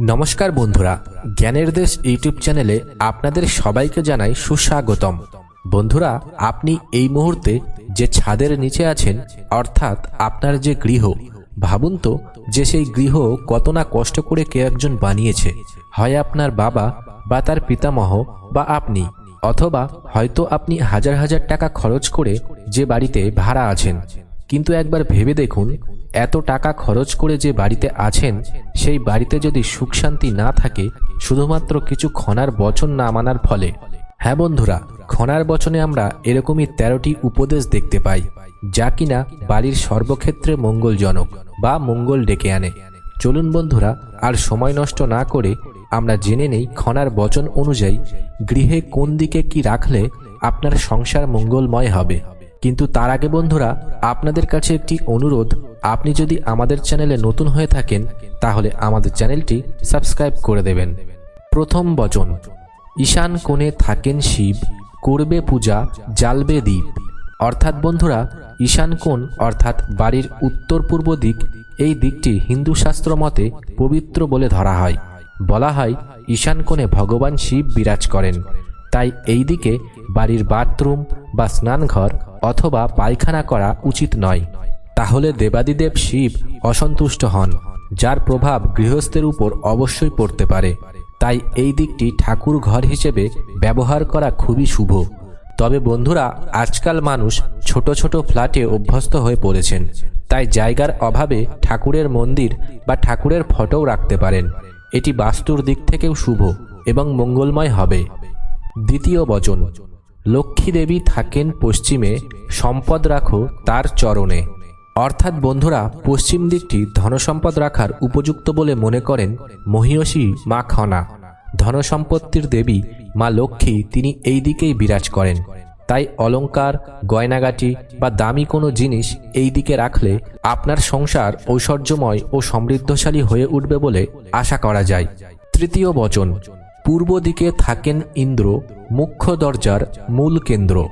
নমস্কার বন্ধুরা, জ্ঞানের দেশ ইউটিউব চ্যানেলে আপনাদের সবাইকে জানাই সুস্বাগতম। বন্ধুরা, আপনি এই মুহূর্তে যে ছাদের নিচে আছেন, অর্থাৎ আপনার যে গৃহ, ভাবুন তো যে সেই গৃহ কত না কষ্ট করে কে একজন বানিয়েছে। হয় আপনার বাবা বা তার পিতামহ বা আপনি, অথবা হয়তো আপনি হাজার হাজার টাকা খরচ করে যে বাড়িতে ভাড়া আছেন। কিন্তু একবার ভেবে দেখুন এত টাকা খরচ করে যে বাড়িতে আছেন, সেই বাড়িতে যদি সুখ শান্তি না থাকে, শুধুমাত্র কিছু ক্ষণার বচন না মানার ফলে। হ্যাঁ বন্ধুরা, ক্ষণার বচনে আমরা এরকমই তেরোটি উপদেশ দেখতে পাই, যা কিনা বাড়ির সর্বক্ষেত্রে মঙ্গলজনক বা মঙ্গল ডেকে আনে। চলুন বন্ধুরা, আর সময় নষ্ট না করে আমরা জেনে নেই ক্ষণার বচন অনুযায়ী গৃহে কোন দিকে কি রাখলে আপনার সংসার মঙ্গলময় হবে। কিন্তু তার আগে বন্ধুরা, আপনাদের কাছে একটি অনুরোধ। আপনি যদি আমাদের চ্যানেলে নতুন হয়ে থাকেন, তাহলে আমাদের চ্যানেলটি সাবস্ক্রাইব করে দেবেন। প্রথম বচন, ঈশান কোণে থাকেন শিব, করবে পূজা, জ্বালবে দ্বীপ। অর্থাৎ বন্ধুরা, ঈশান কোণ অর্থাৎ বাড়ির উত্তর পূর্ব দিক, এই দিকটি হিন্দু শাস্ত্র মতে পবিত্র বলে ধরা হয়। বলা হয়, ঈশান কোণে ভগবান শিব বিরাজ করেন। তাই এই দিকে বাড়ির বাথরুম বা স্নানঘর অথবা পায়খানা করা উচিত নয়। তাহলে দেবাদিদেব শিব অসন্তুষ্ট হন, যার প্রভাব গৃহস্থের উপর অবশ্যই পড়তে পারে। তাই এই দিকটি ঠাকুর ঘর হিসেবে ব্যবহার করা খুবই শুভ। তবে বন্ধুরা, আজকাল মানুষ ছোট ছোট ফ্ল্যাটে অভ্যস্ত হয়ে পড়েছেন। তাই জায়গার অভাবে ঠাকুরের মন্দির বা ঠাকুরের ফটোও রাখতে পারেন। এটি বাস্তুর দিক থেকেও শুভ এবং মঙ্গলময় হবে। দ্বিতীয় বচন, লক্ষ্মী দেবী থাকেন পশ্চিমে, সম্পদ রাখো তার চরণে। অর্থাৎ বন্ধুরা, পশ্চিম দিকটি ধনসম্পদ রাখার উপযুক্ত বলে মনে করেন মহিষী মা খনা। ধনসম্পত্তির দেবী মা লক্ষ্মী তিনি এই দিকেই বিরাজ করেন। তাই অলংকার গয়নাগাটি বা দামি কোনো জিনিস এই দিকে রাখলে আপনার সংসার ঐশ্বর্যময় ও সমৃদ্ধশালী হয়ে উঠবে বলে আশা করা যায়। তৃতীয় বচন পূর্ব দিকে থাকেন ইন্দ্র, মুখ্য দরজার মূল কেন্দ্র।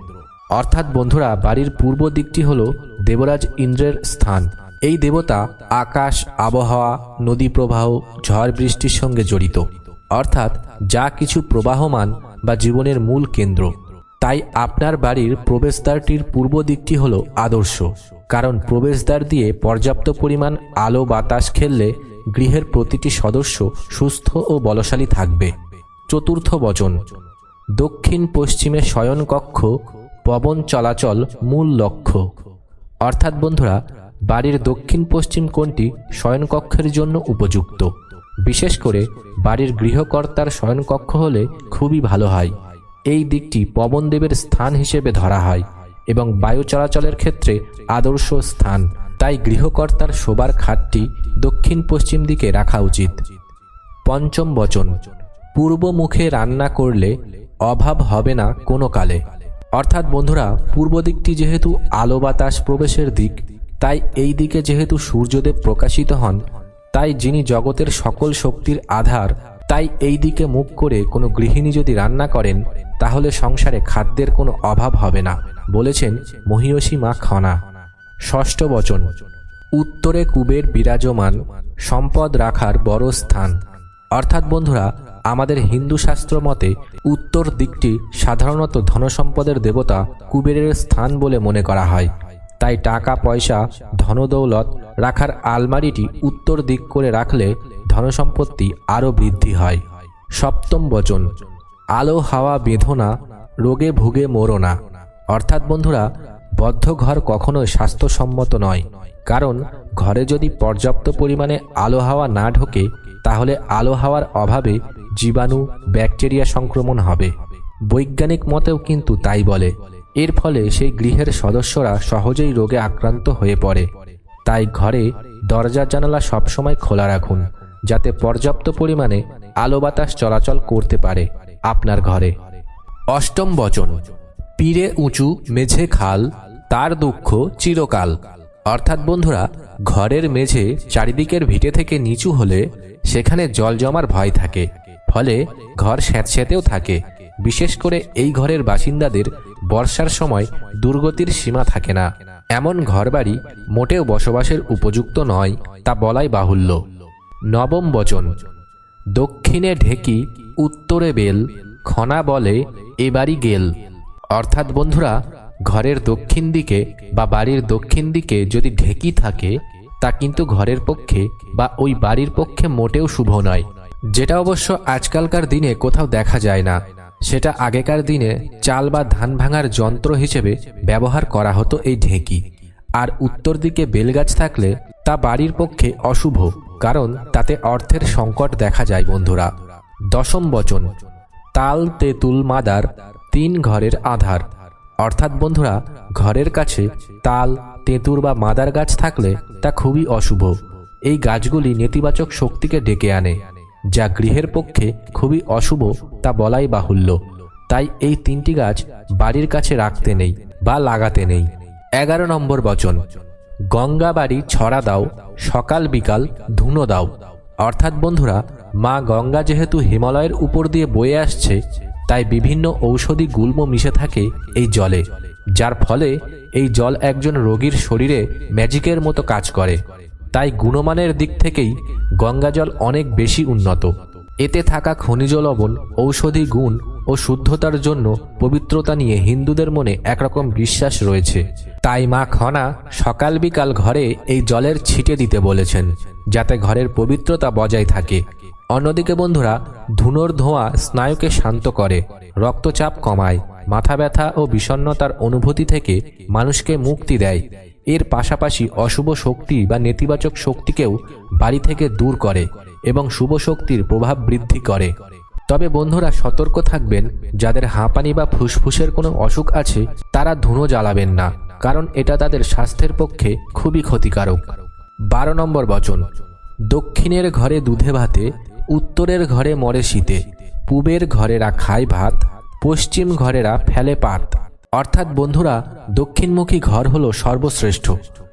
অর্থাৎ বন্ধুরা, বাড়ির পূর্ব দিকটি হল দেবরাজ ইন্দ্রের স্থান। এই দেবতা আকাশ, আবহাওয়া, নদী প্রবাহ, ঝড় বৃষ্টির সঙ্গে জড়িত। অর্থাৎ যা কিছু প্রবাহমান বা জীবনের মূল কেন্দ্র। তাই আপনার বাড়ির প্রবেশদ্বারটির পূর্ব দিকটি হল আদর্শ। কারণ প্রবেশদ্বার দিয়ে পর্যাপ্ত পরিমাণ আলো বাতাস খেললে গৃহের প্রতিটি সদস্য সুস্থ ও বলশালী থাকবে। চতুর্থ বচন। দক্ষিণ পশ্চিমে শয়নকক্ষ পবন চলাচল মূল লক্ষ্য। অর্থাৎ বন্ধুরা, বাড়ির দক্ষিণ পশ্চিম কোণটি শয়নকক্ষের জন্য উপযুক্ত। বিশেষ করে বাড়ির গৃহকর্তার শয়নকক্ষ হলে খুবই ভালো হয়। এই দিকটি পবনদেবের স্থান হিসেবে ধরা হয় এবং বায়ু চলাচলের ক্ষেত্রে আদর্শ স্থান। তাই গৃহকর্তার শোবার খাটটি দক্ষিণ পশ্চিম দিকে রাখা উচিত। পঞ্চম বচন। পূর্ব মুখে রান্না করলে অভাব হবে না কোনো কালে। অর্থাৎ বন্ধুরা পূর্ব দিকটি যেহেতু আলো বাতাস প্রবেশের দিক, তাই এই দিকে যেহেতু সূর্যদেব প্রকাশিত হন, তাই যিনি জগতের সকল শক্তির আধার, তাই এই দিকে মুখ করে কোনো গৃহিণী যদি রান্না করেন, তাহলে সংসারে খাদ্যের কোনো অভাব হবে না, বলেছেন মহিষী মা খনা। ষষ্ঠ বচন, উত্তরে কুবের বিরাজমান, সম্পদ রাখার বড় স্থান। অর্থাৎ বন্ধুরা আমাদের হিন্দু শাস্ত্র মতে, উত্তর দিকটি সাধারণত ধনসম্পদের দেবতা কুবেরের স্থান বলে মনে করা হয়। তাই টাকা, পয়সা, ধনদৌলত রাখার আলমারিটি উত্তর দিক করে রাখলে ধনসম্পত্তি আরও বৃদ্ধি হয়। সপ্তম বচন, আলো, হাওয়া বেঁধনা রোগে ভুগে মরোনা অর্থাৎ বন্ধুরা, বদ্ধ ঘর কখনোই স্বাস্থ্যসম্মত নয়। কারণ, ঘরে যদি পর্যাপ্ত পরিমাণে আলো, হাওয়া না ঢোকে, তাহলে আলো, হাওয়ার অভাবে জীবাণু, ব্যাকটেরিয়া সংক্রমণ হবে। বৈজ্ঞানিক মতেও কিন্তু তাই বলে। এর ফলে সেই গৃহের সদস্যরা সহজেই রোগে আক্রান্ত হয়ে পড়ে। তাই ঘরে দরজা জানালা সবসময় খোলা রাখুন, যাতে পর্যাপ্ত পরিমাণে আলো বাতাস চলাচল করতে পারে আপনার ঘরে। অষ্টম বচন, পীরে উঁচু, মেঝে খাল, তার দুঃখ চিরকাল। অর্থাৎ বন্ধুরা, ঘরের মেঝে চারিদিকের ভিটে থেকে নিচু হলে সেখানে জল জমার ভয় থাকে। ফলে ঘর স্যাঁতস্যাঁতেও থাকে। বিশেষ করে এই ঘরের বাসিন্দাদের বর্ষার সময় দুর্গতির সীমা থাকে না। এমন ঘরবাড়ি মোটেও বসবাসের উপযুক্ত নয়, তা বলাই বাহুল্য। নবম বচন। দক্ষিণে ঢেকি, উত্তরে বেল, খনা বলে এবারই গেল। অর্থাৎ বন্ধুরা, ঘরের দক্ষিণ দিকে বা বাড়ির দক্ষিণ দিকে যদি ঢেকি থাকে, তা কিন্তু ঘরের পক্ষে বা ওই বাড়ির পক্ষে মোটেও শুভ নয়। যেটা অবশ্য আজকালকার দিনে কোথাও দেখা যায় না। সেটা আগেকার দিনে চাল বা ধান ভাঙার যন্ত্র হিসেবে ব্যবহার করা হতো এই ঢেঁকি। আর উত্তর দিকে বেলগাছ থাকলে তা বাড়ির পক্ষে অশুভ, কারণ তাতে অর্থের সংকট দেখা যায় বন্ধুরা। দশম বচন, তাল, তেঁতুল, মাদার তিন ঘরের আধার। অর্থাৎ বন্ধুরা, ঘরের কাছে তাল, তেঁতুর বা মাদার গাছ থাকলে তা খুবই অশুভ। এই গাছগুলি নেতিবাচক শক্তিকে ডেকে আনে। যা গৃহের পক্ষে খুবই অশুভ তা বলাই বাহুল্য। তাই এই তিনটি গাছ বাড়ির কাছে রাখতে নেই বা লাগাতে নেই। এগারো নম্বর বচন। গঙ্গা বাড়ি ছড়া দাও, সকাল বিকাল ধুনো দাও। অর্থাৎ বন্ধুরা, মা গঙ্গা যেহেতু হিমালয়ের উপর দিয়ে বয়ে আসছে, তাই বিভিন্ন ঔষধি গুল্ম মিশে থাকে এই জলে, যার ফলে এই জল একজন রোগীর শরীরে ম্যাজিকের মতো কাজ করে। তাই গুণমানের দিক থেকেই গঙ্গা জল অনেক বেশি উন্নত। এতে থাকা খনিজ লবণ, ঔষধি গুণ ও শুদ্ধতার জন্য পবিত্রতা নিয়ে হিন্দুদের মনে একরকম বিশ্বাস রয়েছে। তাই মা খনা সকাল বিকাল ঘরে এই জলের ছিটে দিতে বলেছেন, যাতে ঘরের পবিত্রতা বজায় থাকে। অন্যদিকে বন্ধুরা, ধুনোর ধোঁয়া স্নায়ুকে শান্ত করে, রক্তচাপ কমায়, মাথা ব্যথা ও বিষণ্ণতার অনুভূতি থেকে মানুষকে মুক্তি দেয়। এর পাশাপাশি অশুভ শক্তি বা নেতিবাচক শক্তিকেও বাড়ি থেকে দূর করে এবং শুভ শক্তির প্রভাব বৃদ্ধি করে। তবে বন্ধুরা, সতর্ক থাকবেন, যাদের হাঁপানি বা ফুসফুসের কোনো অসুখ আছে, তারা ধুনো জ্বালাবেন না, কারণ এটা তাদের স্বাস্থ্যের পক্ষে খুবই ক্ষতিকারক। বারো নম্বর বচন, দক্ষিণের ঘরে দুধে ভাতে, উত্তরের ঘরে মরে শীতে, পূবের ঘরেরা খায় ভাত, পশ্চিম ঘরেরা ফেলে পাত। অর্থাৎ বন্ধুরা, দক্ষিণমুখী ঘর হলো সর্বশ্রেষ্ঠ।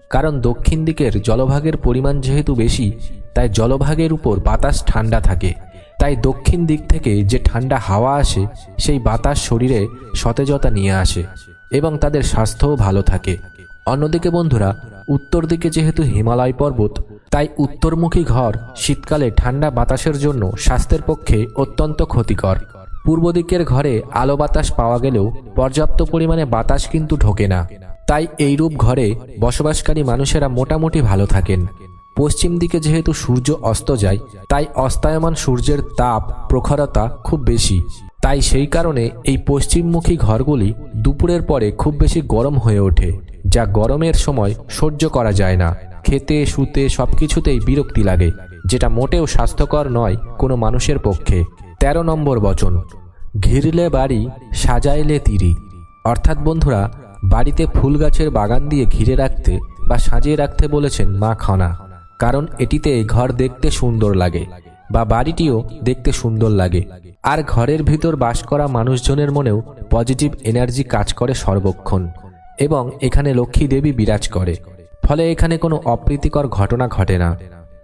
কারণ দক্ষিণ দিকের জলভাগের পরিমাণ যেহেতু বেশি, তাই জলভাগের উপর বাতাস ঠান্ডা থাকে। তাই দক্ষিণ দিক থেকে যে ঠান্ডা হাওয়া আসে, সেই বাতাস শরীরে সতেজতা নিয়ে আসে এবং তাদের স্বাস্থ্যও ভালো থাকে। অন্যদিকে বন্ধুরা, উত্তর দিকে যেহেতু হিমালয় পর্বত, তাই উত্তরমুখী ঘর শীতকালে ঠান্ডা বাতাসের জন্য স্বাস্থ্যের পক্ষে অত্যন্ত ক্ষতিকর। পূর্ব দিকের ঘরে আলো বাতাস পাওয়া গেলেও পর্যাপ্ত পরিমাণে বাতাস কিন্তু ঢোকে না। তাই এইরূপ ঘরে বসবাসকারী মানুষেরা মোটামুটি ভালো থাকেন। পশ্চিম দিকে যেহেতু সূর্য অস্ত যায়, তাই অস্তায়মান সূর্যের তাপ, প্রখরতা খুব বেশি। তাই সেই কারণে এই পশ্চিমমুখী ঘরগুলি দুপুরের পরে খুব বেশি গরম হয়ে ওঠে, যা গরমের সময় সহ্য করা যায় না। খেতে, শুতে সবকিছুতেই বিরক্তি লাগে, যেটা মোটেও স্বাস্থ্যকর নয় কোনো মানুষের পক্ষে। তেরো নম্বর বচন, ঘিরলে বাড়ি, সাজাইলে তিরি। অর্থাৎ বন্ধুরা, বাড়িতে ফুল গাছের বাগান দিয়ে ঘিরে রাখতে বা সাজিয়ে রাখতে বলেছেন মা খনা, কারণ এটিতে ঘর দেখতে সুন্দর লাগে বা বাড়িটিও দেখতে সুন্দর লাগে। আর ঘরের ভিতর বাস করা মানুষজনের মনেও পজিটিভ এনার্জি কাজ করে সর্বক্ষণ এবং এখানে লক্ষ্মী দেবী বিরাজ করে। ফলে এখানে কোনো অপ্রীতিকর ঘটনা ঘটে না।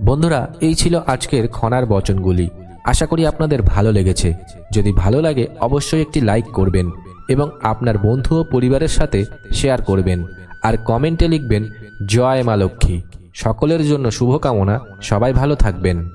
বন্ধুরা, এই ছিল আজকের খনার বচনগুলি। আশা করি আপনাদের ভালো লেগেছে। যদি ভালো লাগে, অবশ্যই একটি লাইক করবেন এবং আপনার বন্ধু ও পরিবারের সাথে শেয়ার করবেন। আর কমেন্টে লিখবেন, জয় মা লক্ষ্মী। সকলের জন্য শুভকামনা, সবাই ভালো থাকবেন।